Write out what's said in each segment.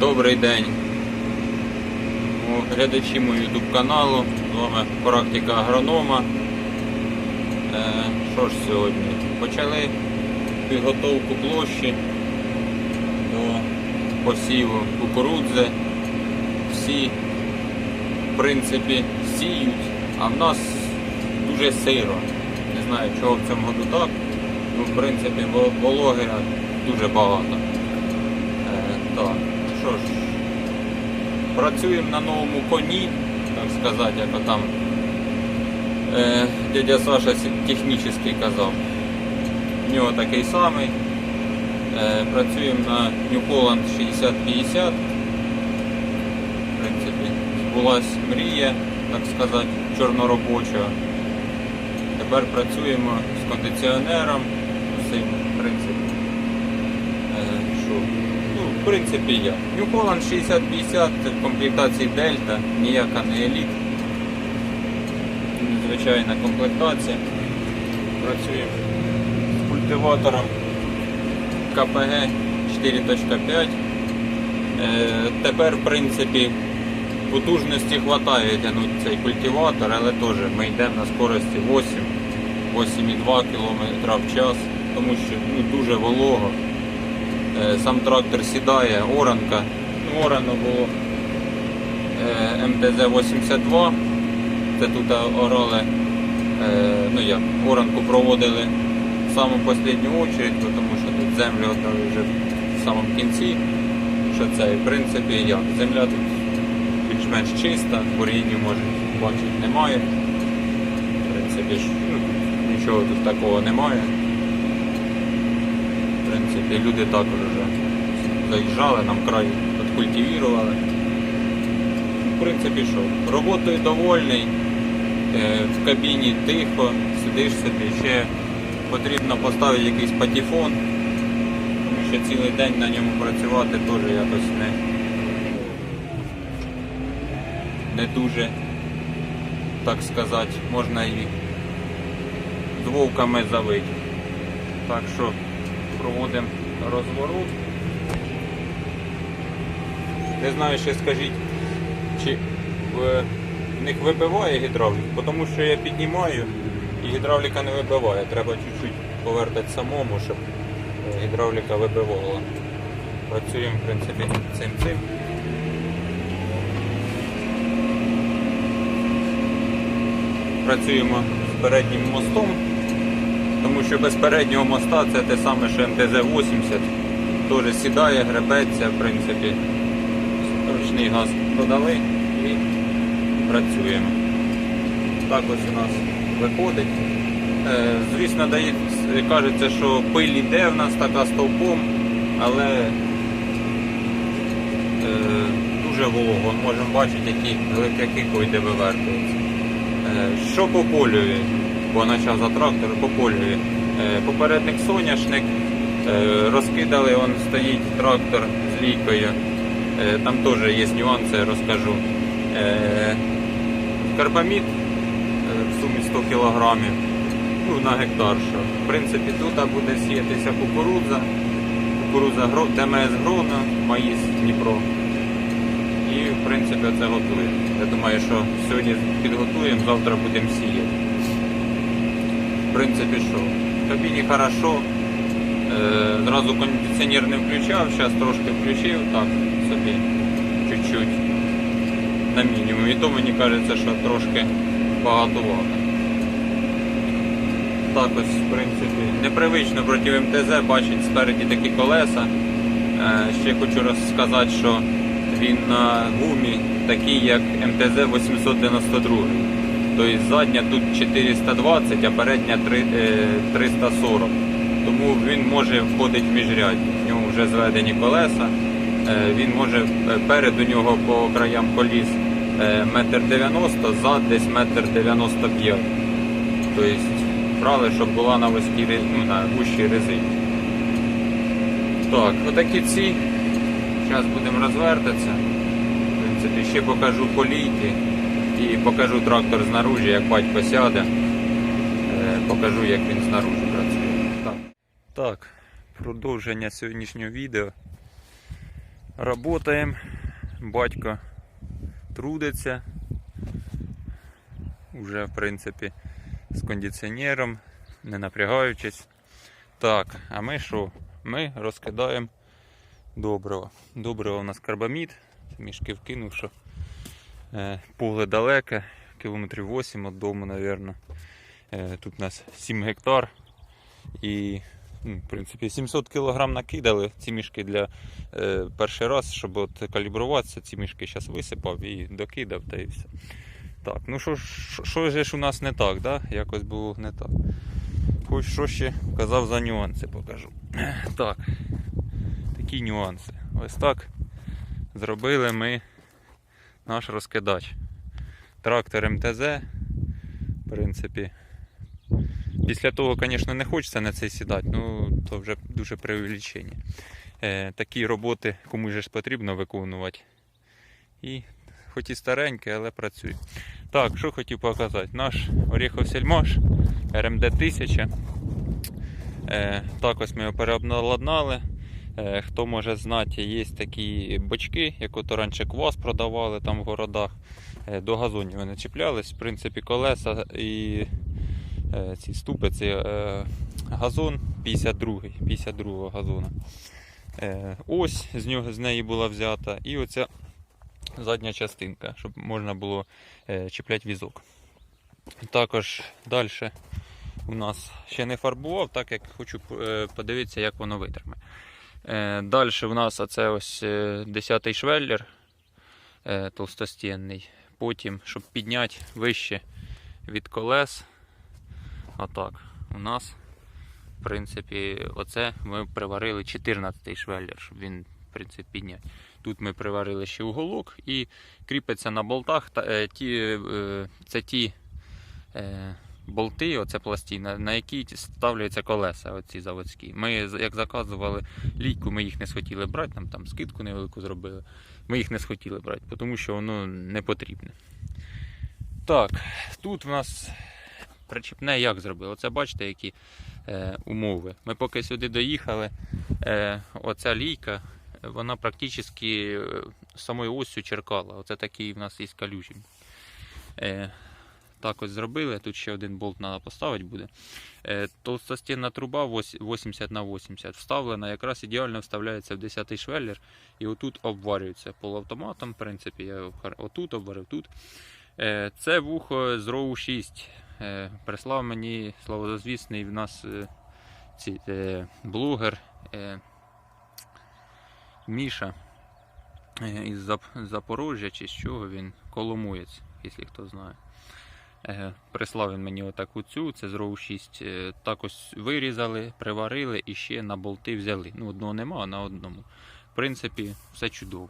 Добрий день. Глядачі мого YouTube каналу. З вами практика агронома. Е, що ж сьогодні? Почали підготовку площі до посіву кукурудзи. Всі, в принципі, сіють, а в нас дуже сиро. Не знаю, чого в цьому году так. Ну, в принципі, во- вологи дуже багато. Е, так, що ж, працюємо на новому коні, так сказати, як там е, дядя Саша технічний казав. У нього такий самий. Е, працюємо на New Holland 6050. В принципі, збулась мрія, так сказати, чорноробочого. Тепер працюємо з кондиціонером, усім, в принципі. Е, що? Ну, в принципі, я. New Holland 6050 в комплектації Delta, ніяка не еліт. Звичайна комплектація. Працюємо з культиватором КПГ 4.5. Е, тепер, в принципі, потужності вистачає тягнути цей культиватор, але теж ми йдемо на скорості 8, 8,2 км в час, тому що ну, дуже волого. Е, Сам трактор сідає, оранка. Ну, орано було е, МТЗ-82. Це тут орали, е, ну як, оранку проводили в саму останню очередь, тому що тут землю віддали вже в самому кінці. Що це, в принципі, як. Земля тут більш-менш чиста, бур'янів, може, бачити, немає. В принципі, ж, ну, нічого тут такого немає. Принципі, люди також вже заїжджали, нам край підкультивірували. В принципі, що, роботою довольний, е, в кабіні тихо, сидиш собі, ще потрібно поставити якийсь патефон, тому що цілий день на ньому працювати теж якось не, не дуже, так сказати, можна і з вовками завити. Так що проводимо розворот. Не знаю, ще скажіть, чи в, в них вибиває гідравліка, тому що я піднімаю і гідравліка не вибиває. Треба чуть-чуть повертати самому, щоб е, гідравліка вибивала. Працюємо, в принципі, цим цим. Працюємо з переднім мостом, тому що без переднього моста це те саме, що МТЗ-80. Теж сідає, гребеться, в принципі, ручний газ додали і працюємо. Так ось у нас виходить. Е, Звісно, кажеться, що пиль іде в нас така стовпом, але е, дуже волого. Можемо бачити, які глибляки койде вивертуються. Е, Що по бо почав за трактор, по полю. Е, Попередник соняшник, е, розкидали, он стоїть трактор з лійкою. Е, Там теж є нюанси, розкажу. Карбамід в сумі 100 кг ну, на гектар. Що. В принципі, тут буде сіятися кукурудза, кукурудза ТМС Грона, Маїс Дніпро. І в принципі це готуємо. Я думаю, що сьогодні підготуємо, завтра будемо сіяти. Принципі, що? В кабіні хорошо. Е, зразу кондиціонер не включав, зараз трошки включив, так собі чуть-чуть на мінімум. І то мені кажеться, що трошки багатовато. Так ось, в принципі, непривично проти МТЗ бачить спереді такі колеса. Е, Ще хочу розказати, що він на гумі такий, як МТЗ 892. Тобто задня тут 420, а передня е, 340. Тому він може входити в міжряді. В нього вже зведені колеса. Е, Він може е, перед у нього по краям коліс е, метр 90, зад десь метр 95. Тобто брали, щоб була на вузькій ну, на вущій резині. Так, отакі ці. Зараз будемо розвертатися. В принципі, ще покажу полійки і покажу трактор знаружі, як батько сяде. Е, Покажу, як він знаружі працює. Так. так, продовження сьогоднішнього відео. Работаємо. Батько трудиться. Уже, в принципі, з кондиціонером, не напрягаючись. Так, а ми що? Ми розкидаємо добриво. Добриво у нас карбамід. Мішки вкинув, що поле далеке, кілометрів 8 від дому, мабуть. Е, тут у нас 7 гектар. І, ну, в принципі, 700 кг накидали ці мішки для е, перший раз, щоб от калібруватися. Ці мішки зараз висипав і докидав та і все. Так, ну що, що ж у нас не так, да? якось було не так. Хоч що ще казав за нюанси покажу. Так, такі нюанси. Ось так зробили ми наш розкидач. Трактор МТЗ. В принципі. Після того, звісно, не хочеться на цей сідати, ну то вже дуже преувеличення. Е, такі роботи комусь ж потрібно виконувати. І хоч і старенький, але працює. Так, що хотів показати? Наш Оріхов Сельмаш РМД 1000. Е, ось ми його переобладнали. Е, хто може знати, є такі бочки, як от раніше квас продавали там в городах. Е, до газонів вони чіплялись. В принципі, колеса і е, ці ступи, це е, газон 52 52 газона. Ось з нього з неї була взята. І оця задня частинка, щоб можна було чіпляти візок. Також далі у нас ще не фарбував, так як хочу подивитися, як воно витримає. Е, Далі у нас оце ось 10-й швеллер е, толстостінний. Потім, щоб підняти вище від колес. Отак. У нас, в принципі, оце ми приварили 14-й швеллер, щоб він в принципі, підняти. Тут ми приварили ще уголок і кріпиться на болтах. Е, е, це ті е, болти, оце пластина, на які ставляються колеса, оці заводські. Ми, як заказували лійку, ми їх не схотіли брати, нам там скидку невелику зробили. Ми їх не схотіли брати, тому що воно не потрібне. Так, тут в нас причіпне як зробили. Оце бачите, які е, умови. Ми поки сюди доїхали, е, оця лійка, вона практично е, самою осью черкала. Оце такий в нас є калюжі. Так ось зробили. Тут ще один болт треба поставити буде. Е, толстостінна труба 80 на 80 вставлена, якраз ідеально вставляється в 10-й швеллер. І отут обварюється полуавтоматом. В принципі, я отут обварив тут. Е, Це вухо з роу 6. Е, Прислав мені славозвісний в нас ці, блогер Міша із Запорожжя чи з чого він Коломуєць, якщо хто знає. Прислав він мені отаку цю, це з роу 6. Е, Так ось вирізали, приварили і ще на болти взяли. Ну, одного нема, а на одному. В принципі, все чудово.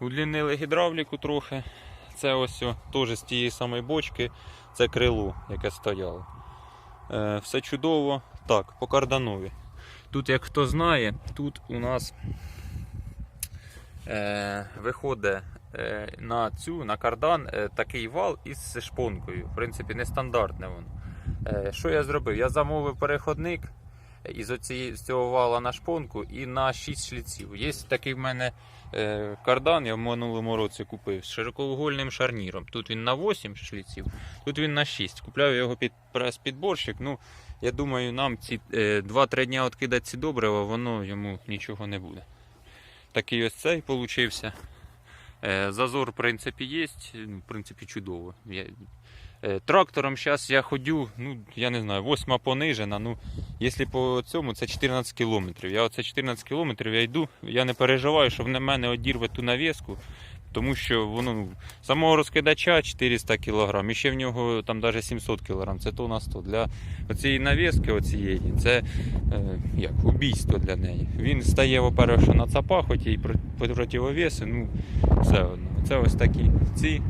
Удлінили гідравліку трохи. Це ось теж з тієї самої бочки, це крило, яке стояло. Е, все чудово. Так, по карданові. Тут, як хто знає, тут у нас е, виходить на цю, на кардан е, такий вал із шпонкою. В принципі, нестандартне воно. Е, що я зробив? Я замовив переходник із, оці, з цього вала на шпонку і на 6 шліців. Є такий в мене е, кардан, я в минулому році купив з широкоугольним шарніром. Тут він на 8 шліців, тут він на 6. Купляв його під прес-підборщик. Ну, я думаю, нам ці е, 2-3 дня відкидати ці добрива, воно йому нічого не буде. Такий ось цей получився. Е, Зазор, в принципі, є. Ну, В принципі, чудово. Я, е, трактором зараз я ходю, ну, я не знаю, восьма понижена. Ну, якщо по цьому, це 14 кілометрів. Я оце 14 кілометрів я йду, я не переживаю, що в мене одірве ту навіску, тому що воно ну, самого розкидача 400 кг, і ще в нього там навіть 700 кг, це то на 100. Для оцієї навіски, оцієї, це е, як убійство для неї. Він стає, що на цапах, хоч і проти- противовеси, ну все одно. Це ось такі ці.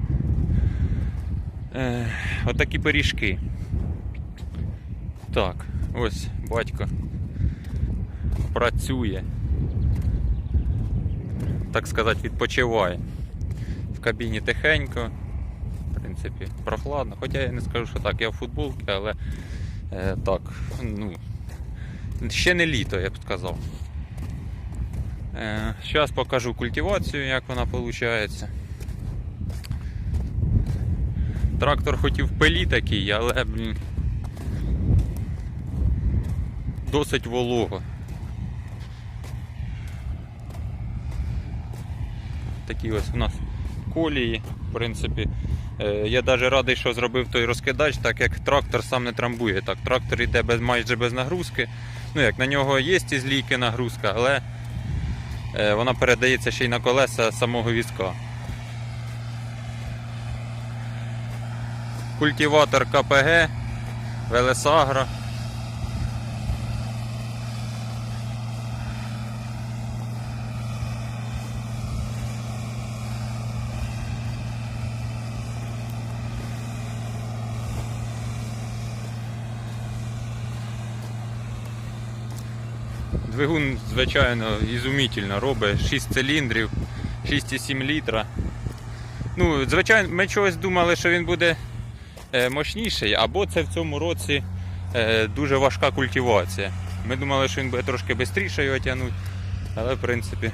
Е, отакі пиріжки. Так, ось батько працює. Так сказати, відпочиває. Кабіні тихенько. В принципі, прохладно. Хоча я не скажу, що так, я в футболці, але е, так, ну, ще не літо, я б сказав. Зараз покажу культивацію, як вона виходить. Трактор хотів пилі такий, але, блін, досить волого. Такі ось у нас колії, в принципі. Е, Я навіть радий, що зробив той розкидач, так як трактор сам не трамбує. Так, трактор йде без, майже без нагрузки. Ну як на нього є із лійки нагрузка, але е, вона передається ще й на колеса самого візка. Культиватор КПГ, Велесагро. Двигун, звичайно, ізумітельно робить 6 циліндрів, 6,7 літра. Ну, звичайно, ми чогось думали, що він буде е, мощніший, або це в цьому році е, дуже важка культивація. Ми думали, що він буде трошки швидше його тягнути. Але в принципі.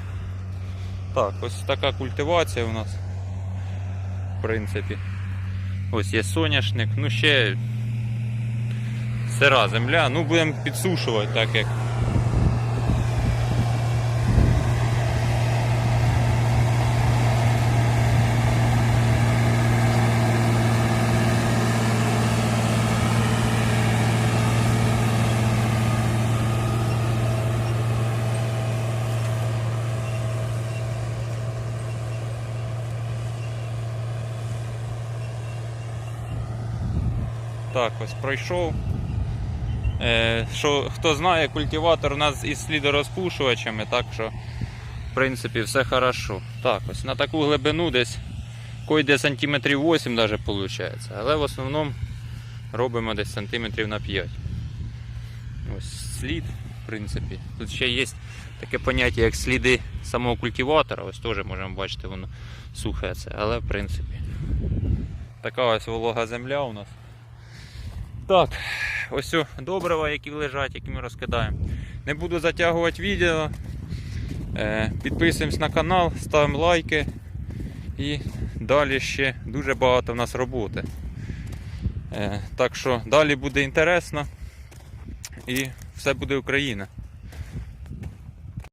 Так, ось така культивація у нас. В принципі. Ось є соняшник. Ну ще сира земля. Ну будемо підсушувати, так як. Так, ось пройшов. Е, що, хто знає, культиватор у нас із слідорозпушувачами, так що в принципі все хорошо. Так, ось на таку глибину десь койде сантиметрів 8 даже виходить. Але в основному робимо десь сантиметрів на 5. Ось слід, в принципі. Тут ще є таке поняття, як сліди самого культиватора. Ось теж можемо бачити, воно сухе це. Але в принципі. Така ось волога земля у нас. Так, ось добрива, які лежать, які ми розкидаємо. Не буду затягувати відео. Е, підписуємось на канал, ставимо лайки. І далі ще дуже багато в нас роботи. Е, так що далі буде інтересно і все буде Україна.